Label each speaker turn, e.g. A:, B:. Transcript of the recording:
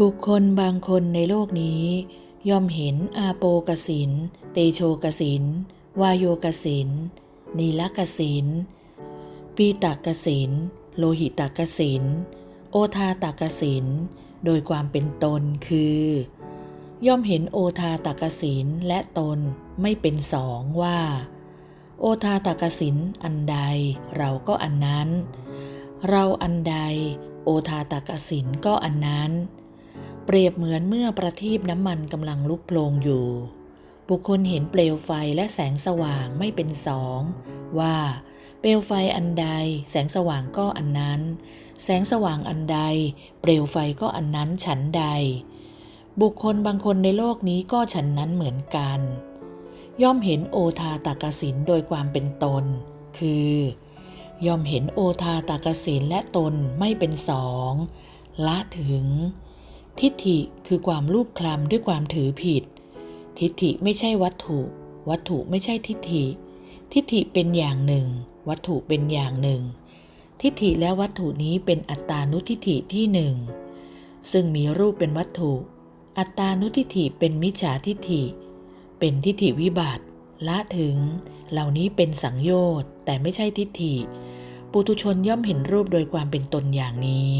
A: บุคคลบางคนในโลกนี้ ย่อมเห็นอาโปกสิน เตโชกสิน วายโยกสิน นีลกสิน ปีตากสิน โลหิตากสิน โอทาตากสิน โดยความเป็นตนคือ ย่อมเห็นโอทาตากสินและตนไม่เป็นสองว่า โอทาตากสินอันใดเราก็อันนั้น เราอันใด โอทาตากสินก็อันนั้น เปรียบเหมือนเมื่อประทีปน้ำมันกำลังลุกโผลงอยู่ บุคคลเห็นเปลวไฟและแสงสว่างไม่เป็นสอง ว่า เปลวไฟอันใด แสงสว่างก็อันนั้น แสงสว่างอันใด เปลวไฟก็อันนั้นฉันใด บุคคลบางคนในโลกนี้ก็ฉันนั้นเหมือนกัน ย่อมเห็นโอทาตากสินโดยความเป็นตน คือย่อมเห็นโอทาตากสินและตนไม่เป็นสองละถึง ทิฏฐิคือความรูปคลำด้วยความถือผิด ทิฏฐิไม่ใช่วัตถุ วัตถุไม่ใช่ทิฏฐิ ทิฏฐิเป็นอย่างหนึ่ง วัตถุเป็นอย่างหนึ่ง ทิฏฐิและวัตถุนี้เป็นอัตตานุทิฏฐิที่หนึ่งซึ่งมีรูปเป็นวัตถุ อัตตานุทิฏฐิเป็นมิจฉาทิฏฐิ เป็นทิฏฐิวิบัติ ละถึง เหล่านี้เป็นสังโยชน์แต่ไม่ใช่ทิฏฐิ ปุถุชนย่อมเห็นรูปโดยความเป็นตนอย่างนี้